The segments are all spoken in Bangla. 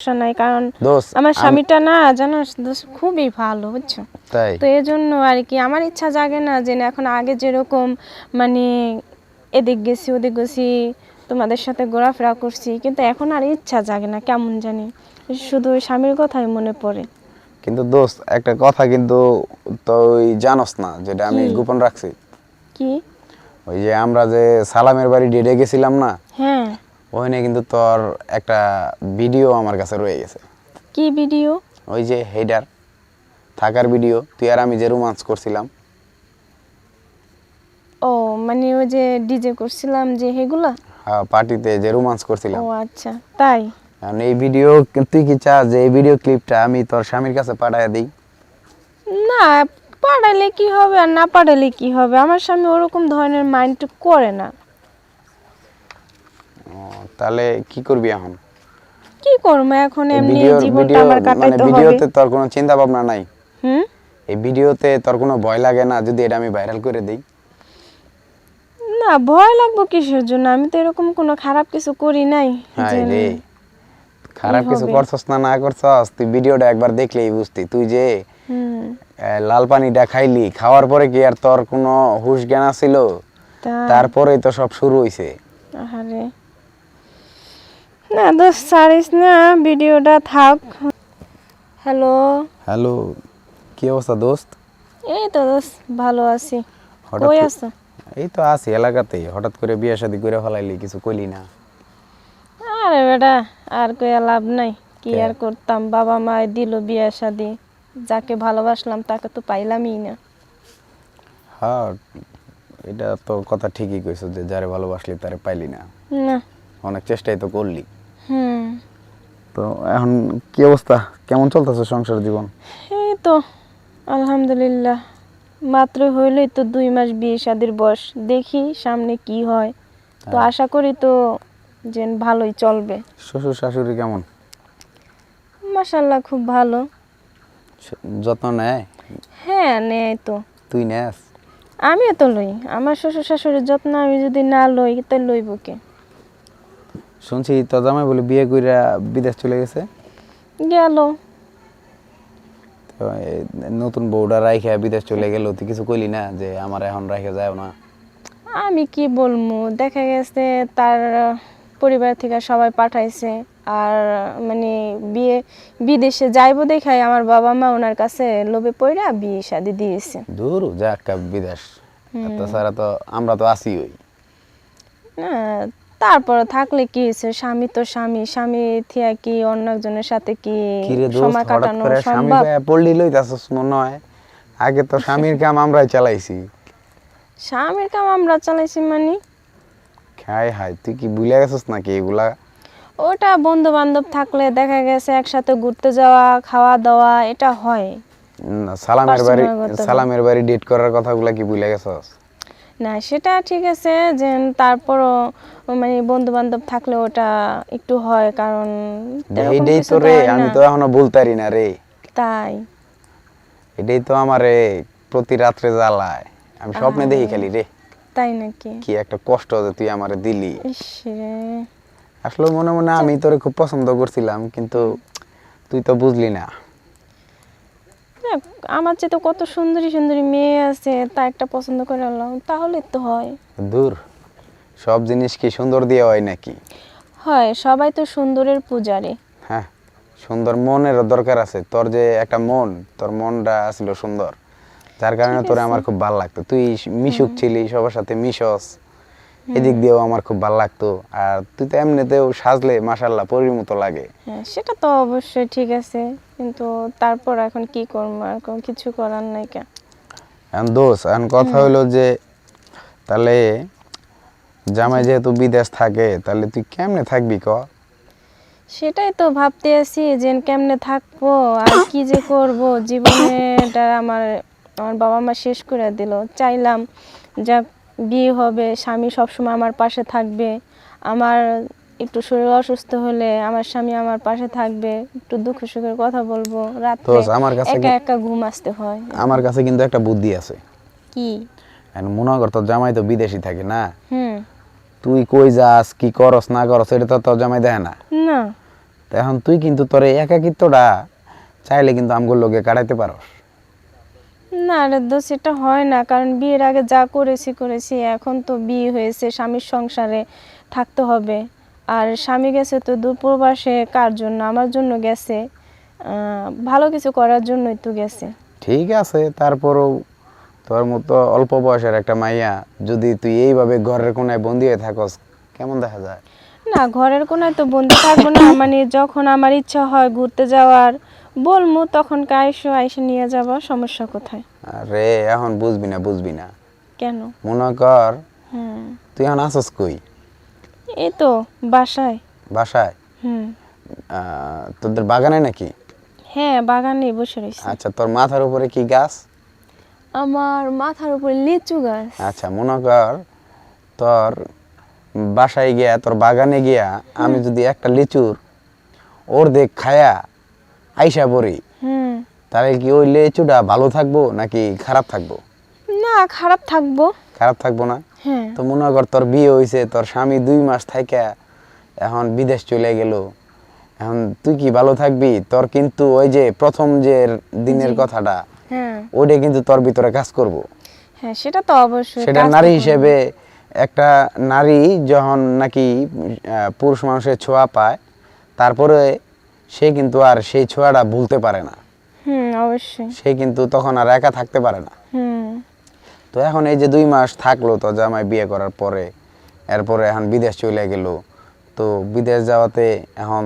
সমস্যা নাই কারণ আমার স্বামীটা না জানো খুবই ভালো বুঝছ? তো এই জন্য আর কি আমার ইচ্ছা জাগে না যে এখন আগে যেরকম মানে এদিক গেছি ওদিক গেছি তোমাদের সাথে ঘোরাফেরা করছি কিন্তু এখন আর ইচ্ছা জাগে না কেমন জানি। শুধু ওই স্বামীর কথাই মনে পড়ে। কিন্তু দোস্ত একটা কথা কিন্তু তুই জানোস না যেটা আমি গোপন রাখছি। কি? ওই যে আমরা যে সালামের বাড়ি ডেটে গেছিলাম না হ্যাঁ। ওখানে কিন্তু তোর একটা ভিডিও আমার কাছে রয়ে গেছে। কি ভিডিও ওই যে হেডার থাকার ভিডিও তুই আর আমি যে রোমান্স করছিলাম। ও মানে ওই যে ডিজে করছিলাম যে হেগুলা হ্যাঁ পার্টিতে যে রোমান্স করছিলাম। ও আচ্ছা তাই? এখন এই ভিডিও তুই কি চাস যে এই ভিডিও ক্লিপটা আমি তোর স্বামীর কাছে পাঠায় দিই? না পাঠালে কি হবে আর না পাঠালে কি হবে? আমার স্বামী ওরকম ধরনের মাইন্ড করে না। তাহলে কি করবি এখন? কি করব? এখন এমনি জীবনটা আমার মানে কাটাইতে হবে। ভিডিওতে তোর কোনো চিন্তা ভাবনা নাই? হুম? এই ভিডিওতে তোর কোনো ভয় লাগে না? যদি এটা আমি ভাইরাল করে দিই? না ভয় লাগবো কিসের জন্য? আমি তো এরকম কোনো খারাপ কিছু করি নাই রে। খারাপ কিছু করছস না না করছস? তুই ভিডিওটা একবার দেখলেই বুঝতি। তুই যে লাল পানিটা খাইলি খাওয়ার পরে কি আর তোর কোনো হুশ জ্ঞান ছিল তারপরেই তো সব শুরু হইছে। আহারে। না দোষ ছাড়িস না ভিডিওটা থাক। হ্যালো। হ্যালো কি অবস্থা দোস্ত? এই তো দোষ ভালো আছি। কই আছো? এই তো আছি এলাকাতেই হঠাৎ করে বিয়ে শাদি করে ফেলাইলি কিছু কইলি না। আরে বেটা আর কই লাভ নাই। কি আর করতাম? বাবা মা দিল বিয়ে শাদি। যাকে ভালোবাসলাম তাকে তো পাইলামই না। হ্যাঁ এটা তো কথা ঠিকই কইছো যে যারে ভালোবাসলি তারে পাইলি না। না। অনেক চেষ্টাই তো করলি। তো এখন কি অবস্থা? কেমন চলতেছে সংসার জীবন? এই তো আলহামদুলিল্লাহ। মাত্র হইলই তো দুই মাস বিয়ে শাদির বয়স। দেখি সামনে কি হয়। তো হ্যাঁ। আশা করি তো যে ভালোই চলবে। শ্বশুর শাশুড়ি কেমন? মাশাল্লাহ খুব ভালো। যত্ন নেয়? হ্যাঁ নেয় তো। তুই নেস? আমিও তো লই। আমার শ্বশুর শাশুড়ির যত্ন আমি যদি না লই তাই লইব কে? শুনছি তো জামাই বলে বিয়ে কইরা বিদেশ চলে গেছে। গেল। তো এই নতুন বউটা রাইখা বিদেশ চলে গেল তুই কিছু কইলি না যে আমার এখন রাইখা যায় না? আমি কি বলব দেখা গেছে তার পরিবার থেকে সবাই পাঠাইছে। আর মানে বিয়ে বিদেশে যাইবো দেখাই আমার বাবা মা ওনার কাছে লোভে পড়া বিয়ে শাদি দিয়েছে। দূর যাক বিদেশ। তাছাড়া তো আমরা তো আসি ওই। না তারপর থাকলে কি হয়েছে? স্বামী তো স্বামী স্বামী থিয়া কি অন্য একজনের সাথে কি সময় কাটানো সম্ভব? পড়লি লইতাছস মনে হয়। আগে তো স্বামীর কাম আমরাই চালাইছি। স্বামীর কাম আমরা চালাইছি মানে? খাই হাই তুই কি ভুলে গেছিস নাকি এগুলা? ওটা বন্ধু বান্ধব থাকলে দেখা গেছে একসাথে ঘুরতে যাওয়া খাওয়া দাওয়া এটা হয়। না, সালামের বাড়ি সালামের বাড়ি ডেট করার কথাগুলা কি ভুলে গেছস? না সেটা ঠিক আছে যে তারপরও মানে বন্ধু বান্ধব থাকলে ওটা একটু হয় কারণ এইটাই তো রে আমি। তো এখনও বলতারি না রে। তাই। এটাই তো আমারে প্রতি রাত্রে জ্বালায়। আমি স্বপ্নে দেখি খালি রে। তাই নাকি? কি একটা কষ্ট যে তুই আমারে দিলি। আসলে মনে মনে আমি তোরে খুব পছন্দ করছিলাম কিন্তু তুই তো বুঝলি না। দেখ, আমার চেয়ে তো কত সুন্দরী সুন্দরী মেয়ে আছে তা একটা পছন্দ করে আনলাম তাহলে তো হয়। দূর সব জিনিস কি সুন্দর দিয়ে হয় নাকি? হয় সবাই তো সুন্দরের পূজারে। হ্যাঁ সুন্দর মনেরও দরকার আছে তোর যে একটা মন তোর মনটা ছিল সুন্দর। যার কারণে তোরে আমার খুব ভালো লাগতো। তুই মিশুক ছিলি সবার সাথে মিশস। এদিক দিয়েও আমার খুব ভালো লাগতো। আর তুই তো এমনিতেও সাজলে মাসাল্লাহ পরির মতো লাগে। হ্যাঁ সেটা তো অবশ্যই ঠিক আছে। কিন্তু তারপর এখন কি করব? আর কোনো কিছু করার নাই কেন এখন দোষ এখন কথা হলো যে তাহলে জামাই যেহেতু বিদেশ থাকে তাহলে তুই কেমনে থাকবি ক? সেটাই তো ভাবতে আছি যে কেমনে থাকব? আর কি যে করব? জীবনেটা আমার আমার বাবা মা শেষ করে দিল। চাইলাম যা বিয়ে হবে স্বামী সবসময় আমার পাশে থাকবে। আমার একটু শরীর অসুস্থ হলে আমার স্বামী আমার পাশে থাকবে। একটু দুঃখ সুখের কথা বলব। দোষ আমার কাছে একা একা ঘুম আসতে হয়। আমার কাছে কিন্তু একটা বুদ্ধি আছে। কি? মনে কর তোর জামাই তো বিদেশি থাকে না? হুম। তুই কই যাস কি করস না করস এটা তো তোর জামাই দেখে না। না। এখন তুই কিন্তু তোর একাকিত্বটা চাইলে কিন্তু আমগুলো লোকে কাটাইতে পারস। না রে দোষ এটা হয় না। কারণ বিয়ের আগে যা করেছি করেছি। এখন তো বিয়ে হয়েছে স্বামীর সংসারে থাকতে হবে। আর স্বামী গেছে তো দূরপ্রবাসে কার জন্য? আমার জন্য গেছে। ভালো কিছু করার জন্যই তো গেছে। ঠিক আছে তারপরও তোর মতো অল্প বয়সের একটা মাইয়া যদি তুই এইভাবে ঘরের কোনায় বন্দি হয়ে থাকস কেমন দেখা যায়? না ঘরের কোনায় তো বন্দি থাকব না। মানে যখন আমার ইচ্ছা হয় ঘুরতে যাওয়ার বলমু তখন কাইসো আইসে নিয়ে যাব সমস্যা কোথায়? আরে এখন বুঝবি না বুঝবি না। কেন? মনে কর হুম। তুই এখন আসস কই? এই তো বাসায়। বাসায়? হুম। তোদের বাগানে নাকি? হ্যাঁ বাগানে বসে রয়েছি আচ্ছা তোর মাথার উপরে কি গাছ? আমার মাথার উপরে লিচু গাছ। আচ্ছা মনে কর তোর বাসায় গিয়া তোর বাগানে গিয়া আমি যদি একটা লিচুর ওর দেখ খায়া আইসা পড়ি। তাহলে কি ওই লেচুটা ভালো থাকব নাকি খারাপ থাকব? না খারাপ থাকব। খারাপ থাকব না? হ্যাঁ। তো মনে কর তোর বিয়ে হয়েছে তোর স্বামী দুই মাস থাইকা এখন বিদেশ চলে গেল। এখন তুই কি ভালো থাকবি? তোর কিন্তু ওই যে প্রথম যে দিনের কথাটা হ্যাঁ। ওইটা কিন্তু তোর ভিতরে কাজ করব। হ্যাঁ সেটা তো অবশ্যই সেটা নারী হিসেবে একটা নারী যখন নাকি পুরুষ মানুষের ছোঁয়া পায় তারপরে সে কিন্তু আর সেই ছোঁয়াটা ভুলতে পারে না। হুম অবশ্যই। সে কিন্তু তখন আর একা থাকতে পারে না। হুম। তো এখন এই যে দুই মাস থাকল তো জামাই বিয়ে করার পরে এরপরে এখন বিদেশ চলে গেল। তো বিদেশ যাওয়াতে এখন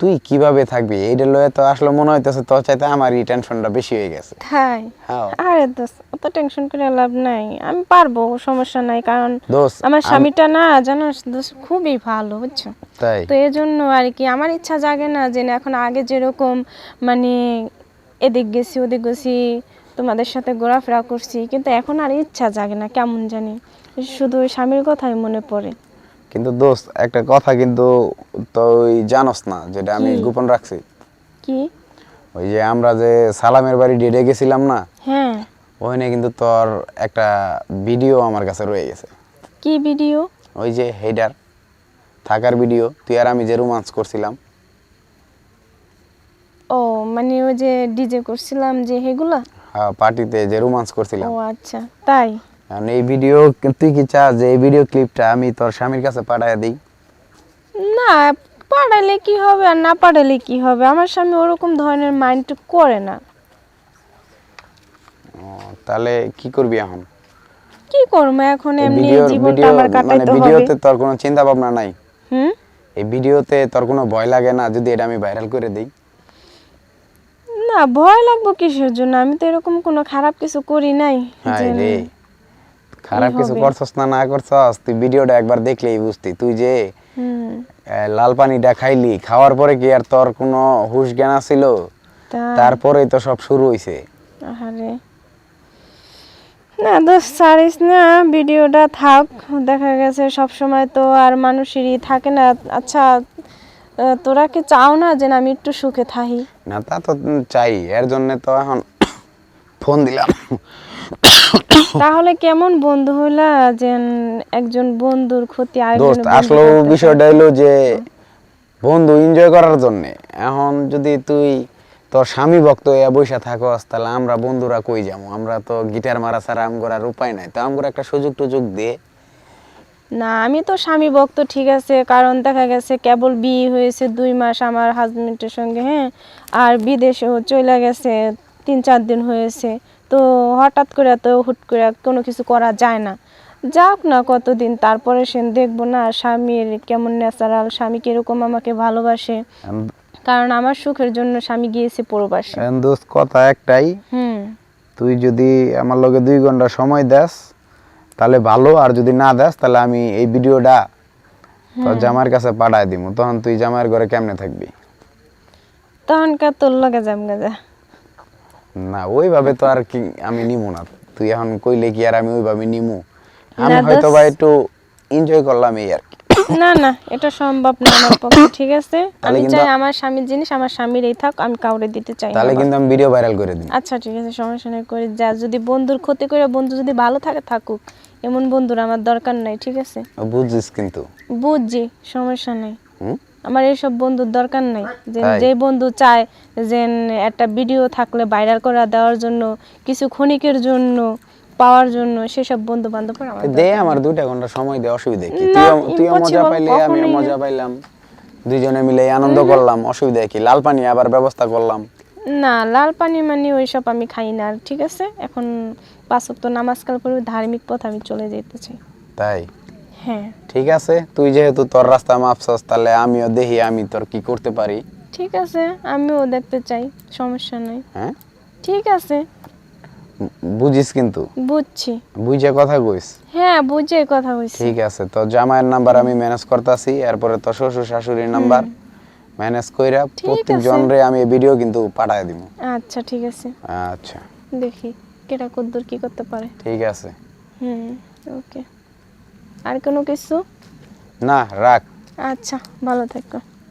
তুই কীভাবে থাকবি? এইটা লয়ে তো আসলে মনে হইতেছে তো চাইতে আমারই টেনশনটা বেশি হয়ে গেছে। তাই? হ্যাঁ। আরে দোস্ত অত টেনশন করে লাভ নাই। আমি পারব সমস্যা নাই কারণ আমার স্বামীটা না দোস্ত খুবই ভালো বুঝছ? তাই? তো এই জন্য আর কি আমার ইচ্ছা জাগে না যে এখন আগে যেরকম মানে এদিক গেছি ওদিক গেছি তোমাদের সাথে ঘোরাফেরা করছি কিন্তু এখন আর ইচ্ছা জাগে না কেমন জানি। শুধু ওই স্বামীর কথাই মনে পড়ে। কিন্তু দোস্ত একটা কথা কিন্তু তুই জানোস না যেটা আমি গোপন রাখছি। কি? ওই যে আমরা যে সালামের বাড়ি ডেটে গেছিলাম না হ্যাঁ। ওখানে কিন্তু তোর একটা ভিডিও আমার কাছে রয়ে গেছে। কি ভিডিও? ওই যে হেডার থাকার ভিডিও। তুই আর আমি যে রোমান্স করছিলাম। ও মানে ওই যে ডিজে করছিলাম যে হেগুলা? হ্যাঁ পার্টিতে যে রোমান্স করছিলাম। ও আচ্ছা তাই? এখন এই ভিডিও তুই কি চাস যে এই ভিডিও ক্লিপটা আমি তোর স্বামীর কাছে পাঠায় দিই? না পাঠালে কি হবে আর না পাঠালে কি হবে? আমার স্বামী ওরকম ধরনের মাইন্ড করে না। তাহলে কি করবি এখন? কি করব? এখন এমনি জীবনটা আমার মানে কাটাইতে হবে। ভিডিওতে তোর কোনো চিন্তা ভাবনা নাই? হুম? এই ভিডিওতে তোর কোনো ভয় লাগে না যদি এটা আমি ভাইরাল করে দিই? না ভয় লাগবো কিসের জন্য? আমি তো এরকম কোনো খারাপ কিছু করি নাই রে। খারাপ কিছু করছস না না করছস? তুই ভিডিওটা একবার দেখলেই বুঝতি। তুই যে লাল পানিটা খাইলি খাওয়ার পরে কি আর তোর কোনো হুশ জ্ঞান ছিল তারপরেই তো সব শুরু হইছে। আহারে। না দোষ ছাড়িস না ভিডিওটা থাক। দেখা গেছে সব সময় তো আর মানুষেরই থাকে না। আচ্ছা তোরা কি চাও না যে আমি একটু সুখে থাকি? না তা তো চাই। এর জন্য তো এখন ফোন দিলাম। তাহলে কেমন বন্ধু হইলা যে একজন বন্ধুর ক্ষতি দোস্ত আরেকজনের আসলে বিষয়টা হলো যে বন্ধু এনজয় করার জন্য। এখন যদি তুই তোর স্বামী ভক্ত হইয়া বইসা থাকস তাহলে আমরা বন্ধুরা কই যাব? আমরা তো গিটার মারা ছাড়া আমগর আর উপায় নাই। তো আমগর একটা সুযোগ টুযোগ দে। না আমি তো স্বামী ভক্ত ঠিক আছে। কারণ দেখা গেছে কেবল বিয়ে হয়েছে দুই মাস আমার হাজবেন্ডের সঙ্গে হ্যাঁ? আর বিদেশেও চলে গেছে তিন চার দিন হয়েছে। তো হঠাৎ করে তো হুট করে কোনো কিছু করা যায় না। যাক না কতদিন তারপরে সে দেখব না স্বামীর কেমন ন্যাচারাল স্বামী কীরকম আমাকে ভালোবাসে। কারণ আমার সুখের জন্য স্বামী গিয়েছে প্রবাসে। দোস্ত কথা একটাই হুম। তুই যদি আমার লগে দুই ঘণ্টা সময় দেস তাহলে ভালো আর যদি না দেস তাহলে আমি এই ভিডিওটা তোর জামাইয়ের কাছে পাঠায় দিব তখন তুই জামাইয়ের ঘরে কেমনে থাকবি? তখনকার তোর লগে যাম গেজা না ওইভাবে তো আর কি আমি নিমু না। তুই এখন কইলে কি আর আমি ওইভাবে নিমু? আমি হয়তো। বা একটু এনজয় করলাম এই আর কি। না না এটা সম্ভব না আমার পক্ষে ঠিক আছে? আমি চাই আমার স্বামীর জিনিস আমার স্বামীর এই থাক আমি কাউরে দিতে চাই। তাহলে কিন্তু আমি ভিডিও ভাইরাল করে দিই। আচ্ছা ঠিক আছে সমস্যা নেই করে যা যদি বন্ধুর ক্ষতি করে বন্ধু যদি ভালো থাকে থাকুক। এমন বন্ধুর আমার দরকার নাই ঠিক আছে? বুঝছিস কিন্তু। বুঝছি সমস্যা নেই আমার এইসব বন্ধুর দরকার নাই। যে? যে বন্ধু চায় যে একটা ভিডিও থাকলে ভাইরাল করা দেওয়ার জন্য কিছু ক্ষণিকের জন্য পাওয়ার জন্য সেসব বন্ধু বান্ধব দে আমার দুইটা ঘণ্টা সময় দে অসুবিধা কি? তুইও মজা পাইলে না। মজা পাইলাম। দুইজনে মিলে আনন্দ করলাম অসুবিধা কি? লাল পানি আবার ব্যবস্থা করলাম। না লাল পানি মানে ওইসব আমি খাই না ঠিক আছে? এখন পাঁচ ওয়াক্ত নামাজ কাল করে ধার্মিক পথ আমি চলে যেতে চাই তাই? হ্যাঁ। ঠিক আছে তুই যেহেতু তোর রাস্তা মাপছস তাহলে আমিও দেখি আমি তোর কি করতে পারি। ঠিক আছে আমিও দেখতে চাই সমস্যা নাই। হ্যাঁ? ঠিক আছে। বুঝিস কিন্তু। বুঝছি। বুঝে কথা কইস। হ্যাঁ বুঝে কথা হয়েছে ঠিক আছে তো জামাইয়ের নাম্বার আমি ম্যানেজ করতেছি এরপরে তো শ্বশুর শাশুড়ির নাম্বার ম্যানেজ কইরা প্রত্যেক জনরে আমি ভিডিও কিন্তু পাঠায় দিব আচ্ছা ঠিক আছে। আচ্ছা। দেখি কেটা কদ্দুর কি করতে পারে। ঠিক আছে। হুম ওকে। আর কোনো কিছু? না রাখ। আচ্ছা ভালো থাকো।